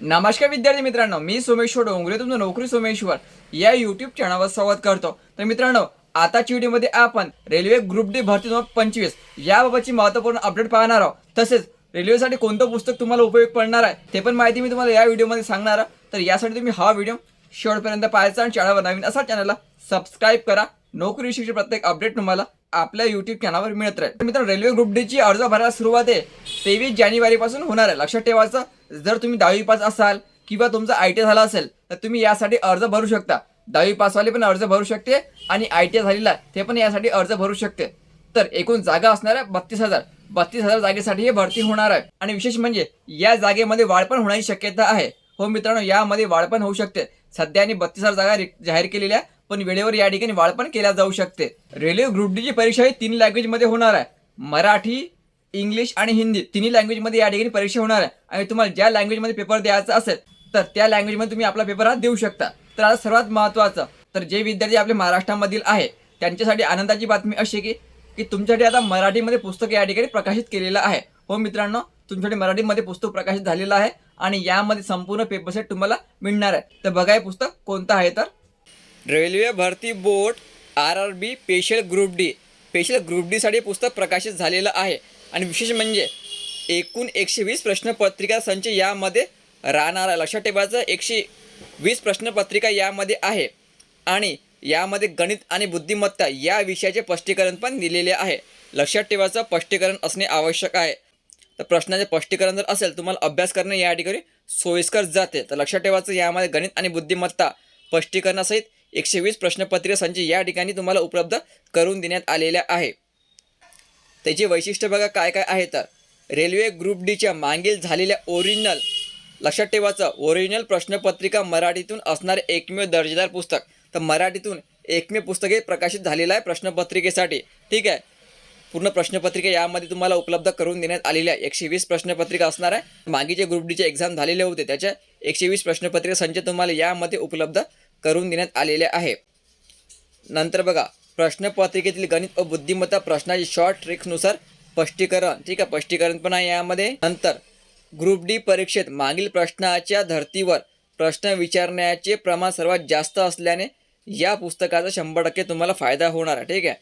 नमस्कार विद्यार्थी मित्रांनो मी सोमेश्वर डोंगरे तुमचं नोकरी सोमेश्वर. या युट्यूब चॅनलवर संवाद करतो. तर मित्रांनो आताच्या व्हिडिओमध्ये आपण रेल्वे ग्रुप डी भरती नंबर पंचवीस याबाबतची महत्त्वपूर्ण अपडेट पाहणार आहोत. तसेच रेल्वेसाठी कोणतं पुस्तक तुम्हाला उपयोग पडणार आहे ते पण माहिती मी तुम्हाला या व्हिडिओमध्ये सांगणार आहे. तर यासाठी तुम्ही हा व्हिडिओ शेवटपर्यंत पाहायचा आणि चॅनलवर नवीन असा चॅनलला सबस्क्राईब करा. नोकरी विषयीचे प्रत्येक अपडेट तुम्हाला आपल्या युट्यूब चॅनलवर मिळत राहील. तर मित्रांनो रेल्वे ग्रुप डीची अर्ज भरायला सुरुवात आहे. तेवीस जानेवारीपासून होणार आहे. लक्षात ठेवायचं जर तुम्ही दहावी पास असाल किंवा तुमचा आय टी झाला असेल तर तुम्ही यासाठी अर्ज भरू शकता. दहावी पासवाले पण अर्ज भरू शकते आणि आय टी झालेला आहे, ते पण यासाठी अर्ज भरू शकते. तर एकूण जागा असणार आहे बत्तीस हजार. बत्तीस हजार जागेसाठी हे भरती होणार आहे. आणि विशेष म्हणजे या जागेमध्ये वाढ पण होण्याची शक्यता आहे. हो मित्रांनो यामध्ये वाढ पण होऊ शकते. सध्या आणि बत्तीस हजार जागा जाहीर केलेल्या आहे, पण वेळेवर या ठिकाणी वाढ पण केल्या जाऊ शकते. रेल्वे ग्रुप डीची परीक्षा ही तीन लँग्वेजमध्ये होणार आहे. मराठी इंग्लिश आणि हिंदी तिन्ही लँग्वेजमध्ये या ठिकाणी परीक्षा होणार आहे. आणि तुम्हाला ज्या लँग्वेजमध्ये पेपर द्यायचा असेल तर त्या लँग्वेजमध्ये तुम्ही आपला पेपर हा देऊ शकता. तर आता सर्वात महत्त्वाचं तर जे विद्यार्थी आपल्या महाराष्ट्रामधील आहे त्यांच्यासाठी आनंदाची बातमी अशी की की तुमच्यासाठी आता मराठीमध्ये पुस्तक या ठिकाणी प्रकाशित केलेलं आहे. हो मित्रांनो तुमच्यासाठी मराठीमध्ये पुस्तक प्रकाशित झालेलं आहे आणि यामध्ये संपूर्ण पेपर सेट तुम्हाला मिळणार आहे. तर बघा हे पुस्तक कोणतं आहे तर? रेल्वे भरती board R R B special group D. Special group डीसाठी पुस्तक प्रकाशित झालेलं आहे. आणि विशेष म्हणजे एकूण एकशे वीस प्रश्नपत्रिका संच यामध्ये राहणार आहे. लक्षात ठेवायचं एकशे वीस प्रश्नपत्रिका यामध्ये आहे आणि यामध्ये गणित आणि बुद्धिमत्ता या विषयाचे स्पष्टीकरण पण दिलेले आहे. लक्षात ठेवायचं स्पष्टीकरण असणे आवश्यक आहे तर प्रश्नाचे स्पष्टीकरण जर असेल तुम्हाला अभ्यास करणे या ठिकाणी सोयीस्कर जाते. तर लक्षात ठेवायचं यामध्ये गणित आणि बुद्धिमत्ता स्पष्टीकरणासहित एकशे वीस प्रश्नपत्रिका संच या ठिकाणी तुम्हाला उपलब्ध करून देण्यात आलेल्या आहे. त्याची वैशिष्ट्य बघा काय काय आहे तर. रेल्वे ग्रुप डीच्या मागील झालेल्या ओरिजिनल लक्षात ठेवायचं ओरिजिनल प्रश्नपत्रिका मराठीतून असणारे एकमेव दर्जेदार पुस्तक. तर मराठीतून एकमेव पुस्तक हे प्रकाशित झालेलं आहे प्रश्नपत्रिकेसाठी. ठीक आहे? पूर्ण प्रश्नपत्रिका यामध्ये तुम्हाला उपलब्ध करून देण्यात आलेल्या आहे एकशे वीस प्रश्नपत्रिका असणार आहे. मागे जे ग्रुप डीचे एक्झाम झालेले होते त्याच्या एकशे वीस प्रश्नपत्रिका संच तुम्हाला यामध्ये उपलब्ध करून देण्यात आलेले आहे. नंतर बघा प्रश्नपत्रिकेतील गणित व बुद्धिमत्ता प्रश्नाचे शॉर्ट ट्रिक्सनुसार स्पष्टीकरण. ठीक आहे स्पष्टीकरण पण आहे यामध्ये. नंतर ग्रुप डी परीक्षेत मागील प्रश्नाच्या धर्तीवर प्रश्न विचारण्याचे प्रमाण सर्वात जास्त असल्याने या पुस्तकाचा शंभर टक्के तुम्हाला फायदा होणार आहे. ठीक आहे?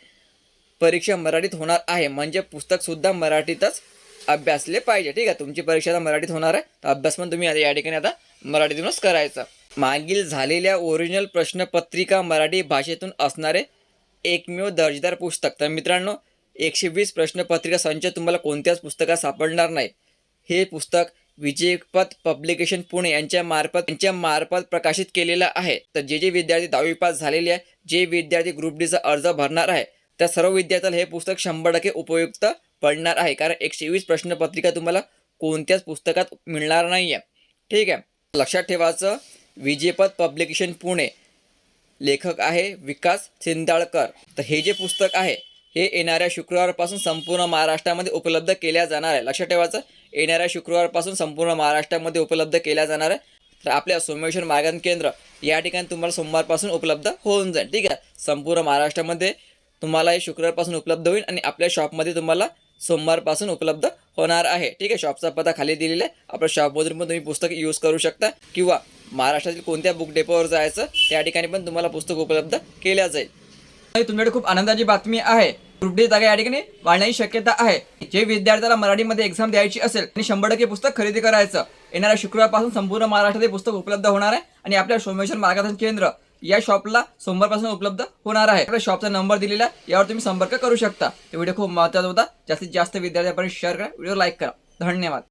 परीक्षा मराठीत होणार आहे. म्हणजे पुस्तकसुद्धा मराठीतच अभ्यासले पाहिजे. ठीक आहे? तुमची परीक्षा आता मराठीत होणार आहे. तर अभ्यास पण तुम्ही आता या ठिकाणी आता मराठीतूनच करायचा. मागील झालेल्या ओरिजिनल प्रश्नपत्रिका मराठी भाषेतून असणारे एकमेव दर्जेदार पुस्तक. तर मित्रांनो एकशे वीस प्रश्नपत्रिका संच तुम्हाला कोणत्याच पुस्तकात सापडणार नाही. हे पुस्तक विजयपथ पब्लिकेशन पुणे यांच्या मार्फत यांच्या मार्फत प्रकाशित केलेलं आहे. तर जे जे विद्यार्थी दहावी पास झालेले आहे जे विद्यार्थी ग्रुप डीचा अर्ज भरणार आहे त्या सर्व विद्यार्थ्याला हे पुस्तक शंभर टक्के उपयुक्त पडणार आहे. कारण एकशे वीस प्रश्नपत्रिका तुम्हाला कोणत्याच पुस्तकात मिळणार नाही आहे ठीक आहे. लक्षात ठेवायचं विजयपथ पब्लिकेशन पुणे लेखक आहे विकास सिंदाळकर. तर हे जे पुस्तक आहे हे येणाऱ्या शुक्रवारपासून संपूर्ण महाराष्ट्रामध्ये उपलब्ध केल्या जाणार आहे. लक्षात ठेवायचं येणाऱ्या शुक्रवारपासून संपूर्ण महाराष्ट्रामध्ये उपलब्ध केल्या जाणार आहे. तर आपल्या सोमेश्वर मार्गन केंद्र या ठिकाणी तुम्हाला सोमवारपासून उपलब्ध होऊन जाईल. ठीक आहे? संपूर्ण महाराष्ट्रामध्ये तुम्हाला हे शुक्रवारपासून उपलब्ध होईल आणि आपल्या शॉपमध्ये तुम्हाला सोमवारपासून उपलब्ध होणार आहे. ठीक आहे? शॉपचा पत्ता खाली दिलेला आहे. आपल्या शॉपमधून पण तुम्ही पुस्तक यूज करू शकता किंवा महाराष्ट्रातील कोणत्या बुक डेपोवर जायचं त्या ठिकाणी पण तुम्हाला पुस्तक उपलब्ध केल्या जाईल. तुमच्याकडे खूप आनंदाची बातमी आहे. ग्रुप डी जागा या ठिकाणी वाढण्याची शक्यता आहे. जे विद्यार्थ्याला मराठीमध्ये एक्झाम द्यायची असेल आणि शंभर टक्के पुस्तक खरेदी करायचं येणाऱ्या शुक्रवारपासून संपूर्ण महाराष्ट्रात हे पुस्तक उपलब्ध होणार आहे आणि आपल्या सोमेश्वर मार्गदर्शन केंद्र या शॉपला सोमवारपासून उपलब्ध होणार आहे. आपल्या शॉपचा नंबर दिलेला आहे यावर तुम्ही संपर्क करू शकता. हे व्हिडिओ खूप महत्त्वाचा होता. जास्तीत जास्त विद्यार्थ्यांपर्यंत शेअर करा. व्हिडिओ लाईक करा. धन्यवाद.